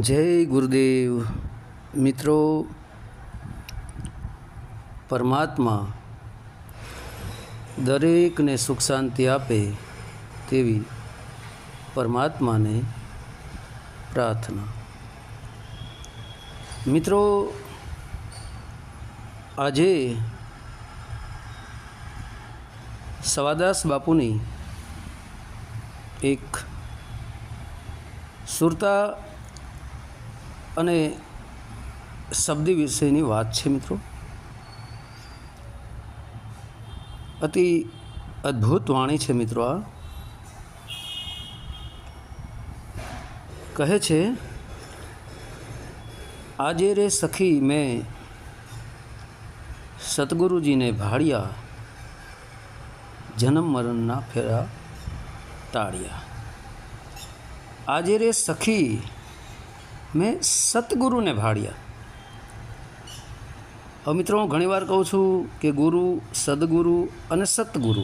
જય ગુરુદેવ. મિત્રો, પરમાત્મા દરેકને સુખ શાંતિ આપે તેવી પરમાત્માને પ્રાર્થના. મિત્રો, આજે સવાદાસ બાપુની એક સુરતા અને શબ્દ વિશેની વાત છે મિત્રો. અતિ અદ્ભુત વાણી છે મિત્રો આ. કહે છે, આજે રે સખી મેં સદગુરુજીને ભાળ્યા, જન્મ મરણના ફેરા ટાળ્યા આજે રે સખી મેં સતગુરુને ભાળ્યા. હવે મિત્રો, હું ઘણીવાર કહું છું કે ગુરુ, સદગુરુ અને સતગુરુ.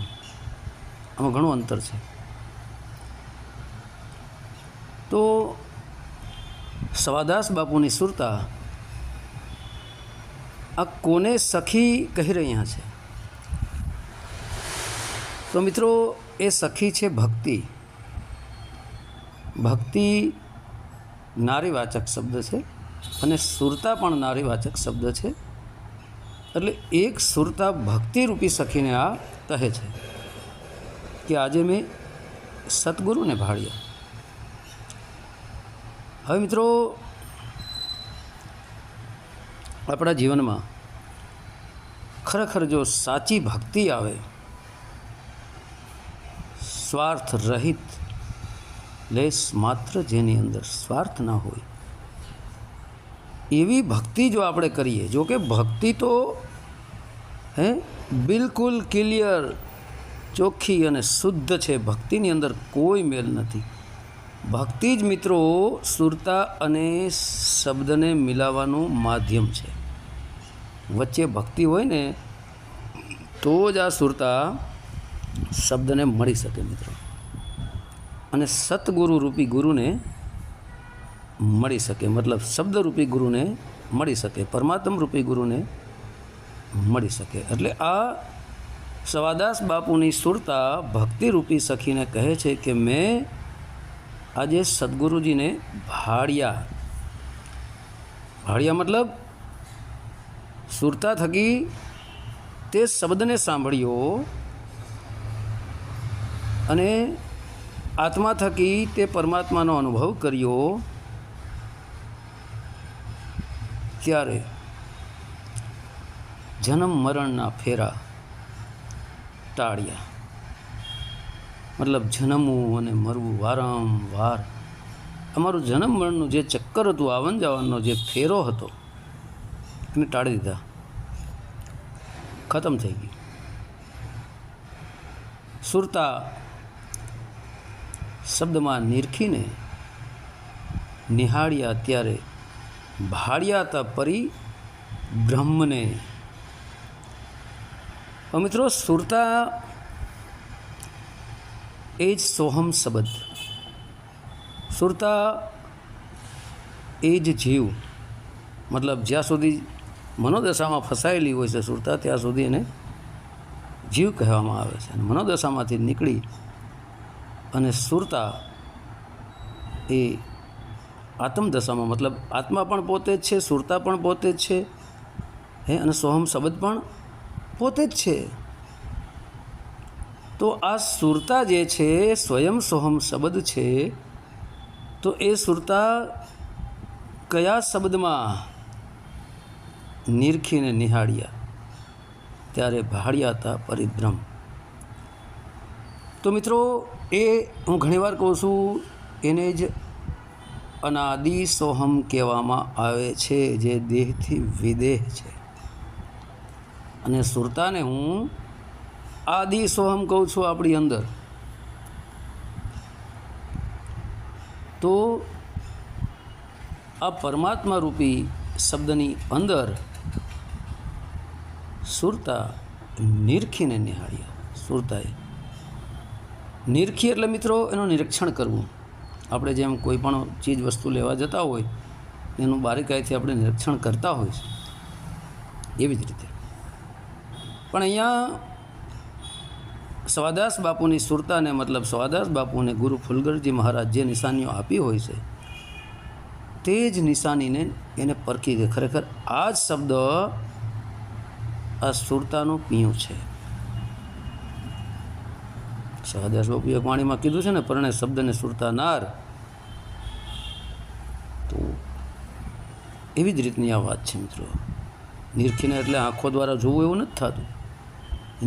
આમાં ઘણું અંતર છે. તો સવાદાસ બાપુની સુરતા આ કોને સખી કહી રહ્યા છે? તો મિત્રો, એ સખી છે ભક્તિ. ભક્તિ નારીવાચક શબ્દ છે અને સુરતા પણ નારીવાચક શબ્દ છે. એટલે એક સુરતા ભક્તિરૂપી સખીને આ કહે છે કે આજે મેં સદગુરુને ભાળ્યા. હવે મિત્રો, આપણા જીવનમાં ખરેખર જો સાચી ભક્તિ આવે સ્વાર્થ રહિત લેસ માત્ર જેની અંદર સ્વાર્થ ના હોય. એવી ભક્તિ જો આપણે કરીએ, જો કે ભક્તિ તો, હે, બિલકુલ ક્લિયર, ચોખ્ખી અને શુદ્ધ છે. ભક્તિની અંદર કોઈ મેલ નથી. ભક્તિ જ મિત્રો સુરતા અને શબ્દને મિલાવવાનું માધ્યમ છે. વચ્ચે ભક્તિ હોય ને, તો જ આ સુરતા શબ્દને મળી શકે મિત્રો. અને સતગુરુ રૂપી ગુરુને મળી શકે, મતલબ શબ્દરૂપી ગુરુને મળી શકે, પરમાત્મ રૂપી ગુરુને મળી શકે. એટલે આ સવાદાસ બાપુની સુરતા ભક્તિરૂપી સખીને કહે છે કે મેં આજે સદગુરુજીને ભાળ્યા. ભાળ્યા મતલબ સુરતા થકી તે શબ્દને સાંભળ્યો અને આત્મા થકી તે પરમાત્માનો અનુભવ કર્યો ત્યારે જન્મ મરણના ફેરા ટાળ્યા. મતલબ જન્મવું અને મરવું વારંવાર. અમારું જન્મ મરણનું જે ચક્કર હતું, આવન જવાનો જે ફેરો હતો, એને ટાળી દીધા. ખતમ થઈ ગયું. સુરતા શબ્દમાં નિરખીને નિહાળ્યા ત્યારે ભાળ્યા પરી બ્રહ્મને. મિત્રો, સુરતા એ જ સોહમ શબ્દ. સુરતા એ જ જીવ. મતલબ, જ્યાં સુધી મનોદશામાં ફસાયેલી હોય છે સુરતા, ત્યાં સુધી એને જીવ કહેવામાં આવે છે. અને મનોદશામાંથી નીકળી અને સુરતા એ આત્મદશામાં મતલબ આત્મા પણ પોતે જ છે, સુરતા પણ પોતે જ છે, હે, અને સોહમ શબ્દ પણ પોતે જ છે. તો આ સુરતા જે છે, સ્વયં સોહમ શબ્દ છે, તો એ સુરતા કયા શબ્દમાં નિરખીને નિહાળ્યા? ત્યારે ભાળ્યા હતા પરિભ્રમ. તો મિત્રો, એ હું ઘણીવાર કહું છું, એને જ અનાદિ સોહમ કહેવામાં આવે છે, જે દેહથી વિદેહ છે. અને સુરતાને હું આદિ સોહમ કહું છું આપણી અંદર. તો આ પરમાત્મા રૂપી શબ્દની અંદર સુરતા નિરખીને નિહાળ્યા. સુરતાએ નિરખી એટલે મિત્રો એનું નિરીક્ષણ કરવું. આપણે જેમ કોઈ પણ ચીજ વસ્તુ લેવા જતા હોય, એનું બારીકાઈથી આપણે નિરીક્ષણ કરતા હોય છે. એવી જ રીતે. પણ અહીંયા સ્વાદાસ બાપુની સુરતાને મતલબ સ્વાદાસ બાપુને ગુરુ ફુલગરજી મહારાજ જે નિશાનીઓ આપી હોય છે, તે જ નિશાનીને એને પરખી ગઈ ખરેખર આ જ શબ્દ આ સુરતાનું પીયું છે. સહદાસ બાપુએ વાણીમાં કીધું છે ને, પરણે શબ્દને સુરતા નાર તો એવી જ રીતની આ વાત છે મિત્રો. નિરખીને એટલે આંખો દ્વારા જોવું એવું નથી થતું.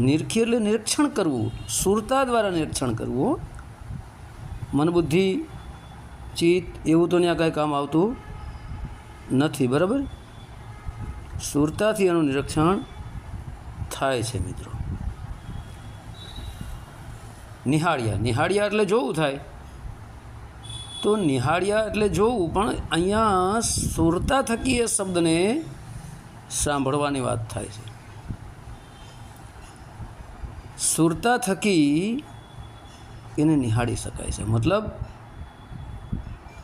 નિરખી એટલે નિરીક્ષણ કરવું. સુરતા દ્વારા નિરીક્ષણ કરવું. મન બુદ્ધિ ચિત્ત એવું તો ત્યાં કાંઈ કામ આવતું નથી, બરાબર? સુરતાથી એનું નિરીક્ષણ થાય છે મિત્રો. નિહાળ્યા. નિહાળ્યા એટલે જોવું થાય. તો નિહાળ્યા એટલે જોવું, પણ અહીંયા સુરતા થકી એ શબ્દને સાંભળવાની વાત થાય છે. સુરતા થકી એને નિહાળી શકાય છે. મતલબ,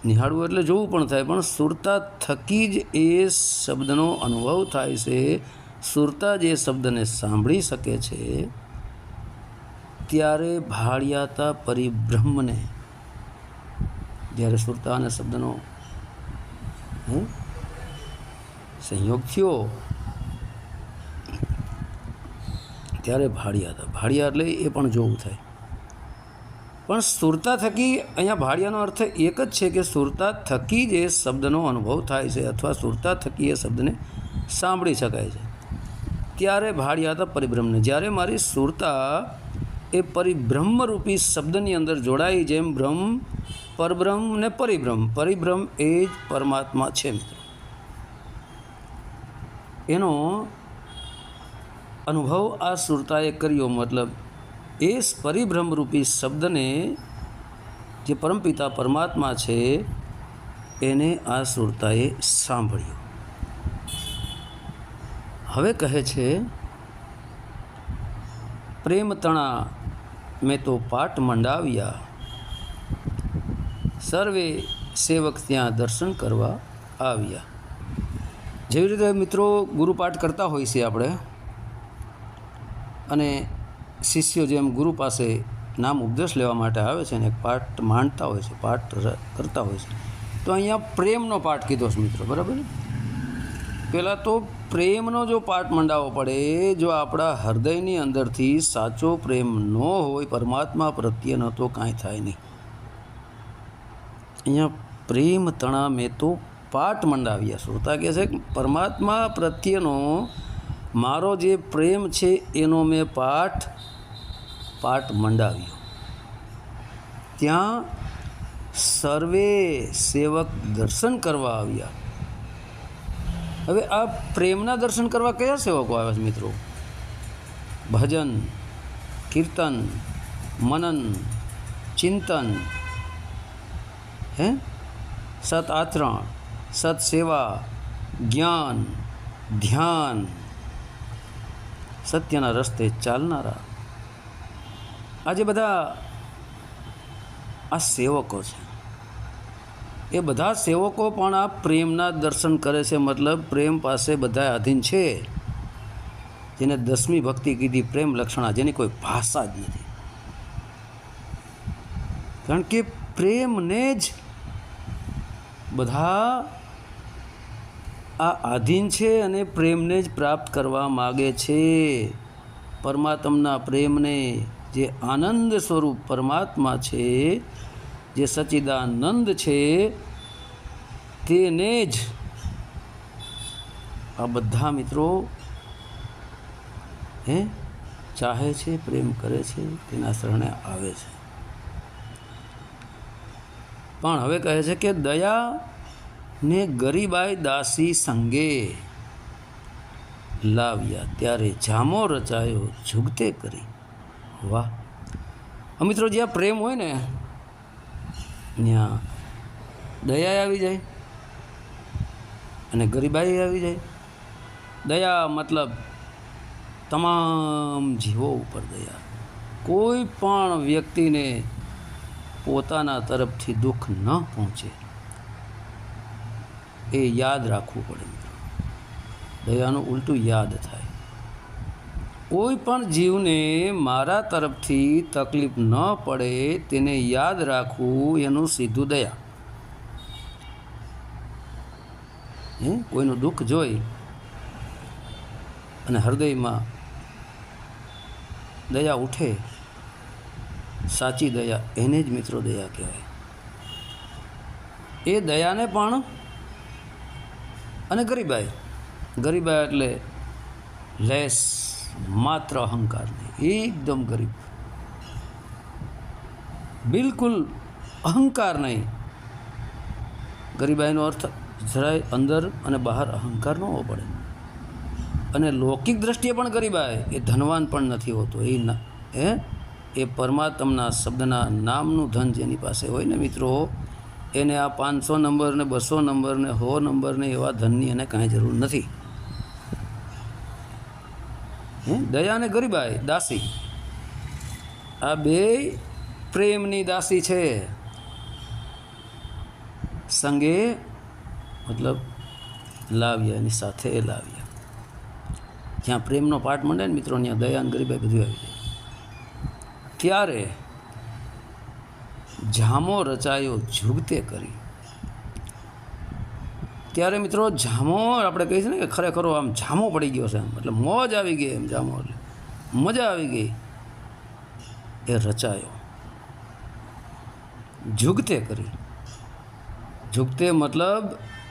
નિહાળવું એટલે જોવું પણ થાય, પણ સુરતા થકી જ એ શબ્દનો અનુભવ થાય છે. સુરતા જ એ શબ્દને સાંભળી શકે છે ત્યારે ભાળિયાતા પરિબ્રહ્મને, જ્યારે સુરતા અને શબ્દનો સંયોગ થયો, ત્યારે ભાળિયા હતા ભાળિયા એટલે એ પણ જોવું થાય. પણ સુરતા થકી અહીંયા ભાળિયાનો અર્થ એક જ છે કે સુરતા થકી જ એ શબ્દનો અનુભવ થાય છે અથવા સુરતા થકી એ શબ્દને સાંભળી શકાય છે. ત્યારે ભાળિયા હતા પરિભ્રમને જ્યારે મારી સુરતા એ પરિબ્રહ્મરૂપી શબ્દની અંદર જોડાઈ જેમ બ્રહ્મ, પરબ્રહ્મ ને પરિભ્રમ પરિભ્રમ એ જ પરમાત્મા છે, મિત્રો. એનો અનુભવ આ સુરતાએ કર્યો, મતલબ એ પરિભ્રમરૂપી શબ્દને જે પરમપિતા પરમાત્મા છે, એને આ સુરતાએ સાંભળ્યો. હવે કહે છે, પ્રેમ તણા મેં તો પાટ મંડાવ્યા. સર્વે સેવક ત્યાં દર્શન કરવા આવ્યા. જેવી રીતે મિત્રો ગુરુપાઠ કરતા હોય છીએ આપણે, અને શિષ્યો જેમ ગુરુ પાસે નામ ઉપદેશ લેવા માટે આવે છે અને પાઠ માંડતા હોય છે, પાઠ કરતા હોય છે. તો અહીંયા પ્રેમનો પાઠ કીધો છે મિત્રો, બરાબર પહેલાં તો પ્રેમનો જો પાઠ મંડાવવો પડે, જો આપણા હૃદયની અંદરથી સાચો પ્રેમ ન હોય, પરમાત્મા પ્રત્યેનો તો કાંઈ થાય નહીં. અહીંયા પ્રેમ તણા મેં તો પાઠ મંડાવ્યા. શ્રોતા કહે છે પરમાત્મા પ્રત્યેનો મારો જે પ્રેમ છે, એનો મેં પાઠ પાઠ મંડાવ્યો. ત્યાં સર્વે સેવક દર્શન કરવા આવ્યા. હવે આ પ્રેમના દર્શન કરવા કયા સેવકો આવે છે મિત્રો? ભજન, કીર્તન, મનન, ચિંતન, હે? સત આચરણ, સત સેવા, જ્ઞાન, ધ્યાન, સત્યના રસ્તે ચાલનારા. આજે બધા આ સેવકો છે. એ બધા સેવકો પણ આ પ્રેમના દર્શન કરે છે, મતલબ પ્રેમ પાસે બધા આધીન છે. જેને દસમી ભક્તિ કીધી પ્રેમ લક્ષણા, જેની કોઈ ભાષા જ નથી. કારણ કે પ્રેમને જ બધા આ આધીન છે અને પ્રેમને જ પ્રાપ્ત કરવા માગે છે. પરમાત્માના પ્રેમને જે આનંદ સ્વરૂપ પરમાત્મા છે જે સચ્ચિદાનંદ છે, તેને જ આ બધા મિત્રો, હે, ચાહે છે, પ્રેમ કરે છે, તેના શરણે આવે છે. પણ હવે કહે છે કે દયા ને ગરીબાઈ દાસી સંગે લાવ્યા, ત્યારે જામો રચાયો, ઝુગતે કરી. વાહ. મિત્રો, જ્યાં પ્રેમ હોય ને ત્યાં દયા આવી જાય. અને ગરીબાઈ આવી જાય. દયા મતલબ તમામ જીવો ઉપર દયા. કોઈ પણ વ્યક્તિને પોતાના તરફથી દુઃખ ન પહોંચે, એ યાદ રાખવું પડે દયાનું ઉલટું યાદ થાય. કોઈ પણ જીવને મારા તરફથી તકલીફ ન પડે તેને યાદ રાખવું એનું સીધું દયા. કોઈનું દુઃખ જોઈ અને હૃદયમાં દયા ઉઠે, સાચી દયા એને જ મિત્રો દયા કહેવાય. એ દયાને પણ અને ગરીબાઈ ગરીબાઈ એટલે લેસ માત્ર અહંકાર નહીં, એકદમ ગરીબ. બિલકુલ અહંકાર નહીં. ગરીબાઈનો અર્થ જરાય અંદર અને બહાર અહંકાર ન હોવો પડે. અને લૌકિક દ્રષ્ટિએ પણ ગરીબાય એ ધનવાન પણ નથી હોતો. એ એ હે? એ પરમાત્મના શબ્દના નામનું ધન જેની પાસે હોય ને મિત્રો, એને આ પાંચસો નંબર ને બસો નંબર ને સો નંબર ને એવા ધનની એને કાંઈ જરૂર નથી. હે દયા અને ગરીબાઈ, દાસી. આ બે પ્રેમની દાસી છે. સંગે મતલબ લાવ્યા, એની સાથે એ લાવ્યા. જ્યાં પ્રેમનો પાઠ મંડે ને મિત્રો, ત્યાં દયા અને ગરીબાઈ બધું આવી જાય. ત્યારે જામો રચાયો જુગતે કરી. ત્યારે મિત્રો જામો આપણે કહીએ છીએ ને કે ખરેખર આમ જામો પડી ગયો છે આમ એટલે મોજ આવી ગઈ એમ જામો. એટલે મજા આવી ગઈ. એ રચાયો. જુગતે કરી. જુગતે મતલબ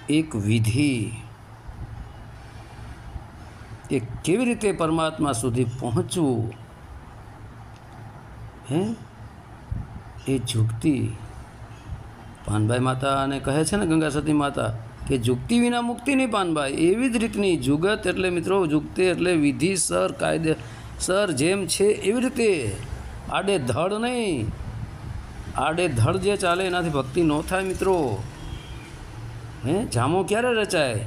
એક વિધિ. એ કેવી રીતે પરમાત્મા સુધી પહોંચવું? હે? એ જુગતી. પાનભાઈ માતા અને કહે છે ને ગંગા સતી માતા કે જુગતી વિના મુક્તિ નહીં પાનભાઈ એવી જ રીતની જુગત એટલે મિત્રો, જુગતે એટલે વિધિ, સર, કાયદે, સર, જેમ છે એવી રીતે. આડે ધડ નહીં. આડે ધડ જે ચાલે એનાથી ભક્તિ ન થાય મિત્રો. હે, જામો ક્યારે રચાય?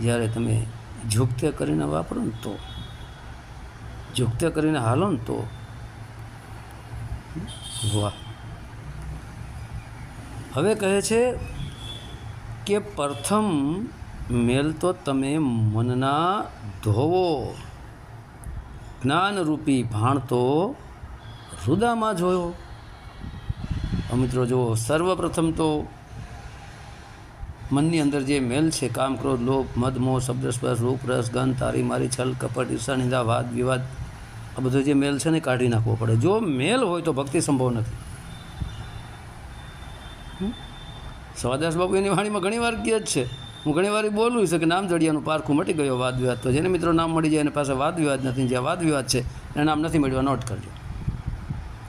જ્યારે તમે ઝુકતે કરીને વાપરો ને તો. ઝુકતે કરીને હાલો ને તો. વાહ. હવે કહે છે કે પ્રથમ મેલ તો તમે મનના ધોવો. જ્ઞાનરૂપી ભાણ તો હૃદામાં જોયો. મિત્રો જુઓ, સર્વપ્રથમ તો મનની અંદર જે મેલ છે, કામ, ક્રોધ, લોભ, મદ, મોહ, શબ્દ, સ્પર્શ ગંધ, તારી, મારી, છલ, કપટ, ઈર્ષા વાદ, વિવાદ, આ બધો જે મેલ છે ને કાઢી નાખવો પડે. જો મેલ હોય તો ભક્તિ સંભવ નથી. સવાદાસ બાબુ એની વાણીમાં ઘણી વાર કહે જ છે. હું ઘણી વાર બોલું છું કે નામ જડિયાનું પારખું મટી ગયો વાદ વિવાદ તો જેને મિત્રો નામ મળી જાય એની પાસે વાદ વિવાદ નથી જ્યાં વાદ વિવાદ છે, એને નામ નથી મળ્યું નોટ કરજો.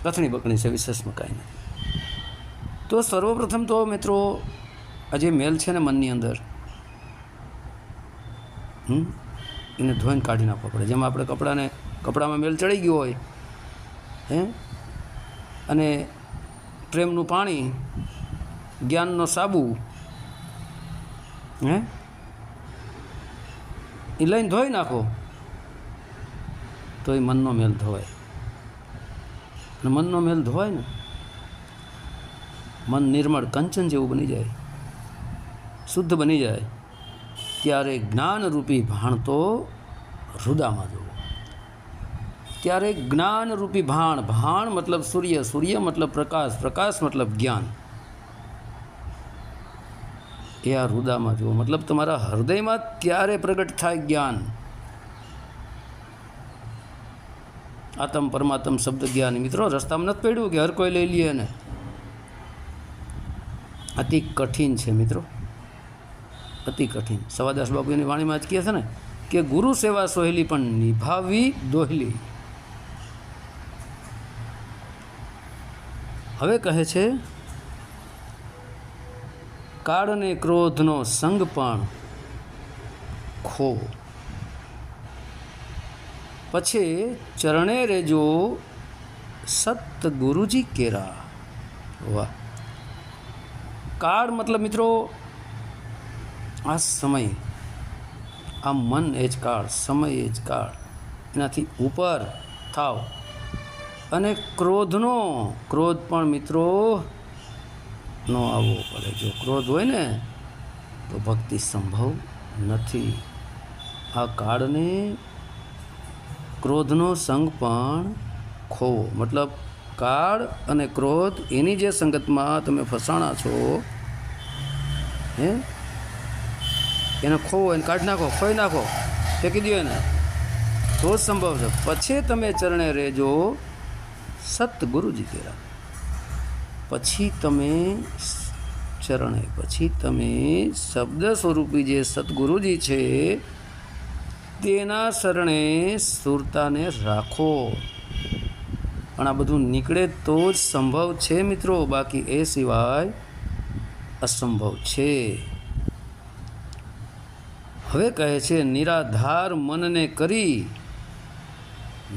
કથણી બકણી છે, વિશેષમાં કાંઈ નથી. તો સર્વપ્રથમ તો મિત્રો, આ જે મેલ છે ને મનની અંદર એને ધોઈને કાઢી નાખવો પડે. જેમાં આપણે કપડાને, કપડામાં મેલ ચડી ગયો હોય, હે, અને પ્રેમનું પાણી જ્ઞાનનો સાબુ હે એ લઈને ધોઈ નાખો તો એ મનનો મેલ ધોવાય અને મનનો મેલ ધોવાય ને મન નિર્મળ કંચન જેવું બની જાય શુદ્ધ બની જાય ત્યારે જ્ઞાનરૂપી ભાણ તો હૃદામાં જવું ત્યારે જ્ઞાનરૂપી ભાણ ભાણ મતલબ સૂર્ય સૂર્ય મતલબ પ્રકાશ પ્રકાશ મતલબ જ્ઞાન એ આ હૃદયમાં જુઓ. મતલબ તમારા હૃદયમાં ત્યારે પ્રગટ થાય જ્ઞાન? આતમ પરમાત્મ શબ્દ જ્ઞાન મિત્રો, રસ્તામાં નથી પડ્યું કે હર કોઈ લઈ લઈએ ને અતિ કઠિન છે મિત્રો. અતિ કઠિન. સવાદાસ બાપુની વાણીમાં જ કહે છે ને કે ગુરુ સેવા સોહેલી પણ નિભાવવી દોહલી. હવે કહે છે કાળ અને ક્રોધનો સંગ પણ ખો પછી ચરણે રેજો સત ગુરુજી કેરા. વાહ. કાળ મતલબ મિત્રો આ સમય, આ મન એ જ કાળ, સમય એ જ કાળ. એનાથી ઉપર થાવ. અને ક્રોધનો, ક્રોધ પણ મિત્રો નો આવવો પડે. જો ક્રોધ હોય ને, તો ભક્તિ સંભવ નથી. આ કાળને ક્રોધનો સંગ પણ ખોવો. મતલબ, કાળ અને ક્રોધ એની જે સંગતમાં તમે ફસાણા છો, હે? એને ખોવો, એને કાઢી નાખો, ખોઈ નાખો. ફેંકી દો એને, તો સંભવ છે. પછી તમે ચરણે રહેજો, સતગુરુજી કેરા પછી તમે ચરણે, પછી તમે શબ્દ સ્વરૂપી જે સદગુરુજી છે, તેના શરણે સુરતાને રાખો. પણ આ બધું નીકળે તો જ સંભવ છે મિત્રો. બાકી એ સિવાય અસંભવ છે. હવે કહે છે, નિરાધાર મનને કરી,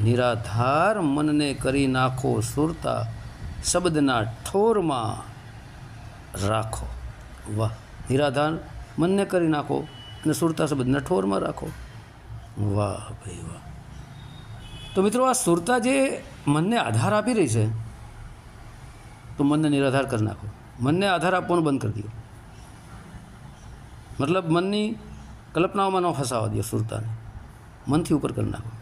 નિરાધાર મનને કરી નાખો સુરતા. શબ્દના ઠોરમાં રાખો. વાહ, નિરાધાર, મનને કરી નાખો અને સુરતા શબ્દના ઠોરમાં રાખો. વાહ, ભાઈ વાહ. તો મિત્રો, આ સુરતા જે મનને આધાર આપી રહી છે, તો મનને નિરાધાર કરી નાખો. મનને આધાર આપવાનું બંધ કરી દો. મતલબ મનની કલ્પનાઓમાં ન ફસાવા દો સુરતાને. મનથી ઉપર કરી નાખો.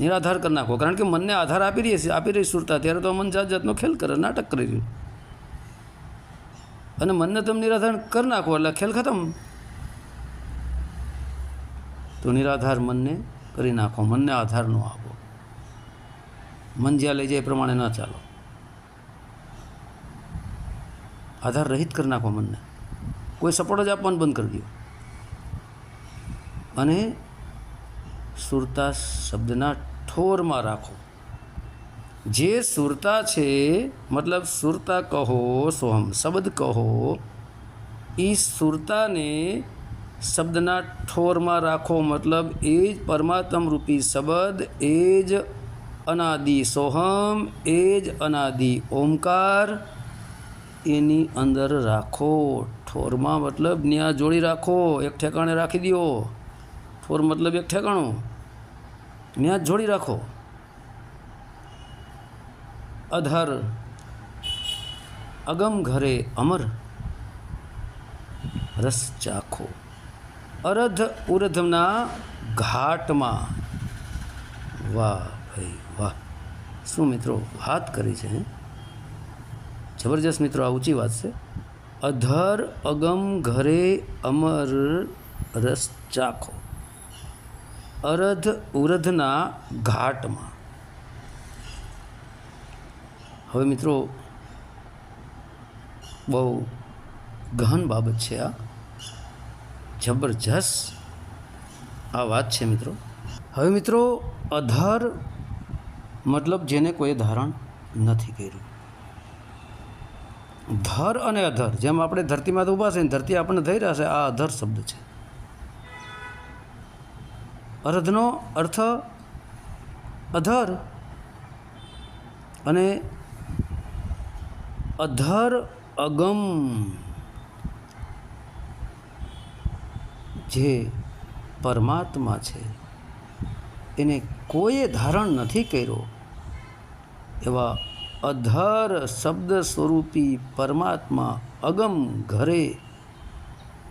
નિરાધાર કરી નાખો. કારણ કે મનને આધાર આપી રહી છે, આપી રહી સુરતા. ત્યારે તો મન જાત જાતનો ખેલ કરે, નાટક કરી રહ્યું. અને મનને તમે નિરાધાર કરી નાખો, એટલે ખેલ ખતમ. તો નિરાધાર મનને કરી નાખો, મનને આધાર ન આપો. મન જ્યાં લઈ જાય એ પ્રમાણે ન ચાલો. આધાર રહિત કરી નાખો મનને. કોઈ સપોર્ટ જ આપવાનું બંધ કરી દો અને સુરતા શબ્દના ઠોરમાં રાખો. જે સુરતા છે, મતલબ સુરતા કહો, સોહમ શબ્દ કહો એ સુરતાને શબ્દના ઠોરમાં રાખો, મતલબ એ જ પરમાત્મ રૂપી શબ્દ, એ જ અનાદિ સોહમ, એ જ અનાદિ ઓમકાર, એની અંદર રાખો. ઠોરમાં મતલબ ન્યા જોડી રાખો, એક ઠેકાણે રાખી દો ઠોર મતલબ એક ઠેકાણું. ન્યા જોડી રાખો. અધર, અગમ ઘરે અમર, રસ ચાખો. અરધ ઉરધના ઘાટમાં. વાહ ભાઈ વાહ. શું મિત્રો વાત કરી છે? જબરજસ્ત મિત્રો, આ ઊંચી વાત છે. અધર, અગમ ઘરે અમર, રસ ચાખો. અરધ ઉરધના ઘાટમાં. હવે મિત્રો, બહુ ગહન બાબત છે આ. જબરજસ્ત આ વાત છે મિત્રો. હવે મિત્રો, અધર મતલબ જેને કોઈ ધારણ નથી કર્યું. ધર અને અધર, જેમ આપણે ધરતીમાં તો ઊભા છે ને, ધરતી આપણને થઈ રહ્યા છે, આ અધર શબ્દ છે. અરધનો અર્થ અધર અને અધર અગમ. જે પરમાત્મા છે, એને કોઈએ ધારણ નથી કર્યો. એવા અધર શબ્દ સ્વરૂપી પરમાત્મા અગમ ઘરે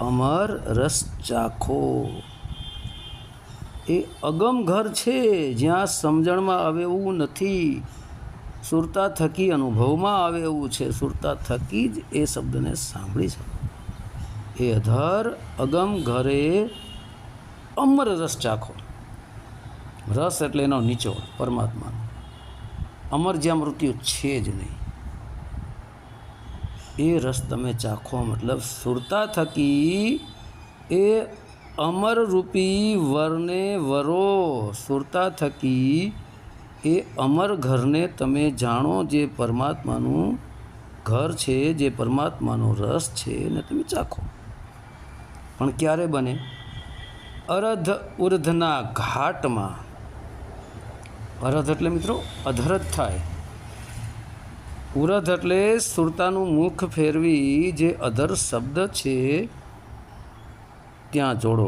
અમર રસ ચાખો. એ અગમ ઘર છે, જ્યાં સમજણમાં આવે એવું નથી. સુરતા થકી અનુભવમાં આવે એવું છે. સુરતા થકી જ એ શબ્દને સાંભળી શકો. એ અધર અગમ ઘરે અમર રસ ચાખો. રસ એટલે એનો નીચો પરમાત્માનો અમર જ્યાં મૃત્યુ છે જ નહીં. એ રસ તમે ચાખો મતલબ સુરતા થકી એ અમર રૂપી વરને વરો સુરતા થકી, એ અમર ઘરને તમે જાણો જે પરમાત્માનું ઘર છે, જે પરમાત્માનો રસ છે ને તમે ચાખો. પણ ક્યારે બને? અરધ ઉર્ધના ઘાટમાં. અરધ એટલે મિત્રો અધરજ થાય. ઉરધ એટલે સુરતાનું મુખ ફેરવી જે અધર શબ્દ છે ત્યાં જોડો.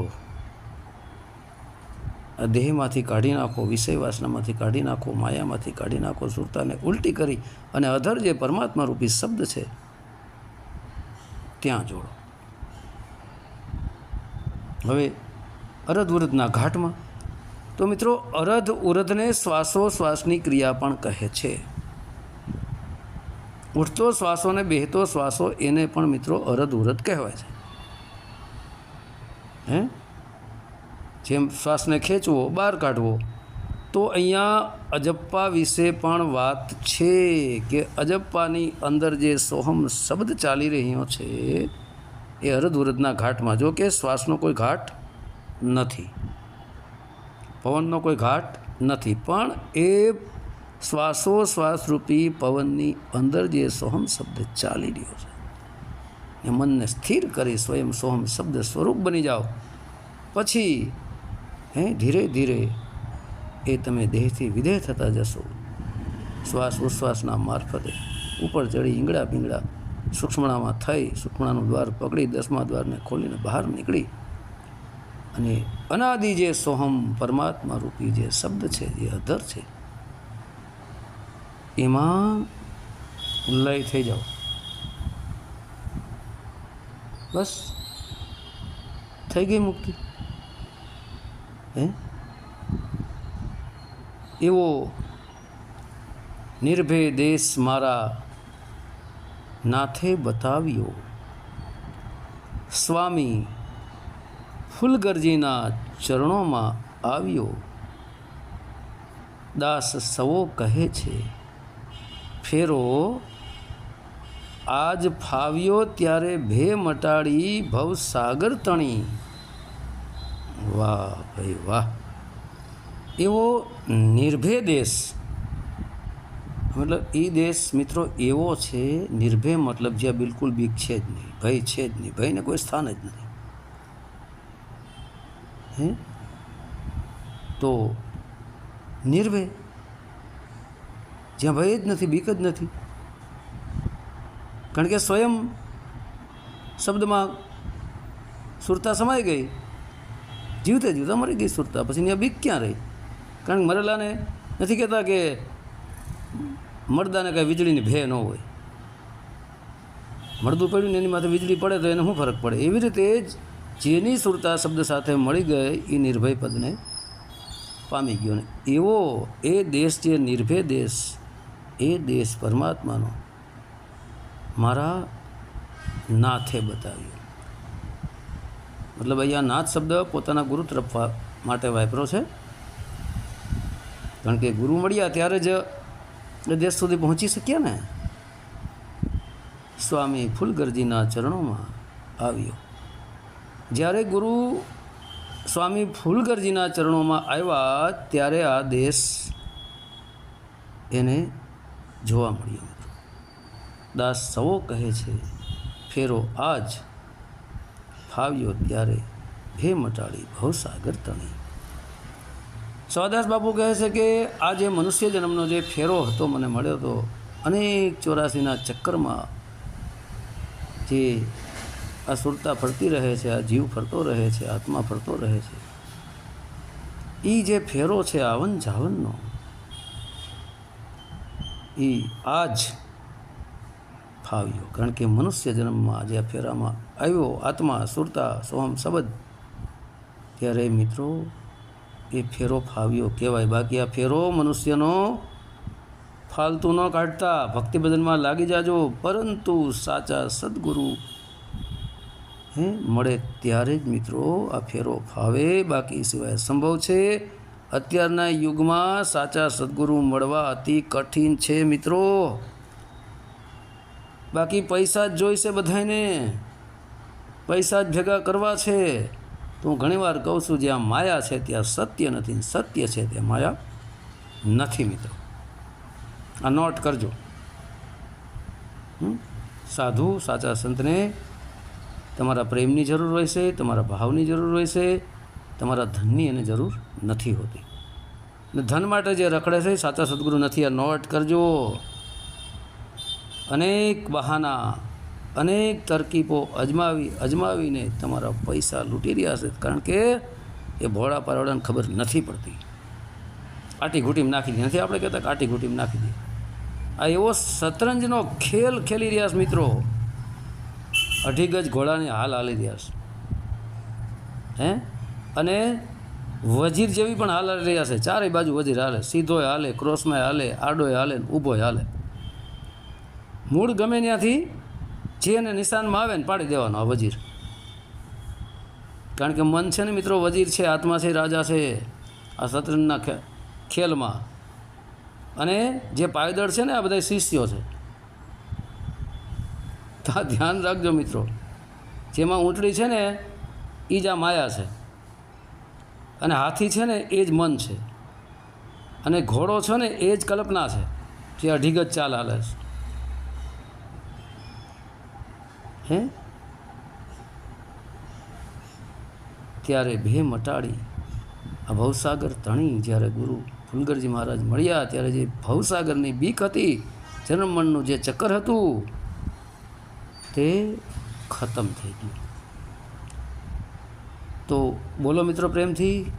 દેહમાંથી કાઢી નાખો, વિષયવાસનામાંથી કાઢી નાખો, માયામાંથી કાઢી નાખો, સુરતાને ઉલટી કરી અને અધર જે પરમાત્મા રૂપી શબ્દ છે, ત્યાં જોડો. હવે અરધ ઉરદના ઘાટમાં, તો મિત્રો અરધ ઉરદને શ્વાસોશ્વાસની ક્રિયા પણ કહે છે. ઉઠતો શ્વાસો ને બેહતો શ્વાસો એને પણ મિત્રો અરધ ઉરદ કહેવાય છે. હે? જેમ શ્વાસને ખેંચવો, બહાર કાઢવો, તો અહીંયા અજપ્પા વિશે પણ વાત છે કે અજપ્પાની અંદર જે સોહમ શબ્દ ચાલી રહ્યો છે, એ હરદવરદના ઘાટમાં. જો કે શ્વાસનો કોઈ ઘાટ નથી. પવનનો કોઈ ઘાટ નથી. પણ એ શ્વાસો શ્વાસરૂપી પવનની અંદર જે સોહમ શબ્દ ચાલી રહ્યો છે. એ મનને સ્થિર કરી સ્વયં સોહમ શબ્દ સ્વરૂપ બની જાઓ. પછી, હે, ધીરે ધીરે એ તમે દેહથી વિદેહ થતા જશો. શ્વાસ ઉશ્વાસના મારફતે ઉપર ચડી ઈંગડા પીંગડા સૂક્ષ્મણામાં થઈ સૂક્ષ્મણાનું દ્વાર પકડી દસમા દ્વારને ખોલીને બહાર નીકળી. અને અનાદિ જે સોહમ પરમાત્મા રૂપી જે શબ્દ છે જે અધર છે. એમાં લય થઈ જાઓ. બસ. થઈ ગઈ મુક્તિ. હે? એવો નિર્ભય દેશ મારા નાથે બતાવ્યો. સ્વામી ફૂલગરજીના ચરણોમાં આવ્યો. દાસ સવો કહે છે, ફેરો આજ ફાવ્યો ત્યારે ભે મટાડી ભવસાગર તણી. વાહ ભાઈ વાહ. એવો નિર્ભય દેશ. મતલબ એ દેશ મિત્રો એવો છે નિર્ભય મતલબ જ્યાં બિલકુલ બીક છે જ નહીં, ભય છે જ નહીં, ભયને કોઈ સ્થાન જ નથી. હે? તો નિર્ભય જ્યાં ભય જ નથી, બીક જ નથી. કારણ કે સ્વયં શબ્દમાં સુરતા સમાઈ ગઈ. જીવતે જીવતા મરી ગઈ સુરતા. પછી ત્યાં બીક ક્યાં રહી? કારણ કે મરેલાને નથી કહેતા કે મરદાને કાંઈ વીજળીની ભે ન હોય. મળદું પડ્યું ને એની માથે વીજળી પડે તો એને શું ફરક પડે? એવી રીતે જ જેની સુરતા શબ્દ સાથે મળી ગઈ એ નિર્ભય પદને પામી ગયો. ને એવો એ દેશ જે નિર્ભય દેશ, એ દેશ પરમાત્માનો મારા નાથે બતાવ્યો. મતલબ અહીંયા નાથ શબ્દ પોતાના ગુરુ તરફ માટે વાપરો છે. કારણ કે ગુરુ મળ્યા ત્યારે જ એ દેશ સુધી પહોંચી શક્યા ને? સ્વામી ફૂલગરજીના ચરણોમાં આવ્યો. જ્યારે ગુરુ સ્વામી ફૂલગરજીના ચરણોમાં આવ્યા, ત્યારે આ દેશ એને જોવા મળ્યો. દાસ સવો કહે છે, ફેરો આજ ફાવ્યો ત્યારે ભે મટાડી ભવસાગર તણી. સવાદાસ બાપુ કહે છે કે, આ જે મનુષ્ય જન્મનો જે ફેરો હતો મને મળ્યો હતો અનેક ચોરાસીના ચક્કરમાં જે આ સુરતા ફરતી રહે છે, આ જીવ ફરતો રહે છે, આત્મા ફરતો રહે છે. એ જે ફેરો છે, આવન જાવનનો એ આજ ફાવ્યો. કારણ કે મનુષ્ય જન્મમાં જે ફેરામાં આવ્યો, આત્મા, સુરતા સોહમ શબ્દ, ત્યારે મિત્રો, એ ફેરો ફાવ્યો કહેવાય. બાકી આ ફેરો મનુષ્યનો ફાલતુ ન કાઢતા ભક્તિ ભજનમાં લાગી જાજો. પરંતુ સાચા સદગુરુ, હે, મળે ત્યારે જ મિત્રો આ ફેરો ફાવે. બાકી સિવાય સંભવ છે. અત્યારના યુગમાં સાચા સદગુરુ મળવા અતિ કઠિન છે મિત્રો. બાકી પૈસા જ જોઈશે બધાને પૈસા જ ભેગા કરવા છે. તો હું ઘણીવાર કહું છું, જ્યાં માયા છે, ત્યાં સત્ય નથી સત્ય છે ત્યાં માયા નથી મિત્રો. આ નોટ કરજો? સાધુ, સાચા સંતને તમારા પ્રેમની જરૂર છે, તમારા ભાવની જરૂર છે, તમારા ધનની એને જરૂર નથી હોતી. ને ધન માટે જે રખડે છે, સાચા સદગુરુ નથી, આ નોટ કરજો. અનેક બહાના, અનેક તરકીબો અજમાવી, અજમાવીને તમારા પૈસા લૂંટી રહ્યા છે. કારણ કે એ ભોળા પારવડાને ખબર નથી પડતી. આટી ઘૂંટીમાં નાખી દીધી નથી આપણે કહેતા આટી ઘૂંટીમાં નાખી દીધી આ એવો શતરંજનો ખેલ ખેલી રહ્યા છે મિત્રો. અઢી ગજ ઘોડાની હાલ હાલી રહ્યા છે. હે? અને વજીર જેવી પણ હાલ હાલી રહ્યા છે. ચારેય બાજુ વજીર હાલે. સીધોય હાલે, ક્રોસમાં હાલે, આડોય હાલે ને ઊભોય હાલે. મૂળ ગમે ત્યાંથી જે એને નિશાનમાં આવે ને પાડી દેવાનો આ વજીર. કારણ કે મન છે ને મિત્રો વજીર છે, આત્મા છે, રાજા છે, આ શતરંજના ખેલમાં. અને જે પાયદળ છે ને આ બધા શિષ્યો છે. તો આ ધ્યાન રાખજો મિત્રો. જેમાં ઊંટડી છે ને એ જ આ માયા છે. અને હાથી છે ને, એ જ મન છે. અને ઘોડો છે ને, એ જ કલ્પના છે. જે અઢીગત ચાલ હાલે છે. હે? ત્યારે ભે મટાડી આ ભવસાગર તણી જ્યારે ગુરુ ફુલગરજી મહારાજ મળ્યા, ત્યારે જે ભવસાગરની બીક હતી જન્મ મનનું જે ચક્કર હતું, તે ખતમ થઈ ગયું. તો બોલો મિત્રો પ્રેમથી,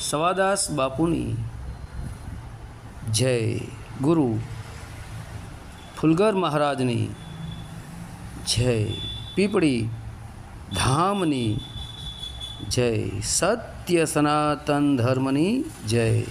સવાદાસ બાપુની જય ગુરુ ફુલગર મહારાજની જય. પીપળી ધામની જય. સત્ય સનાતન ધર્મની જય.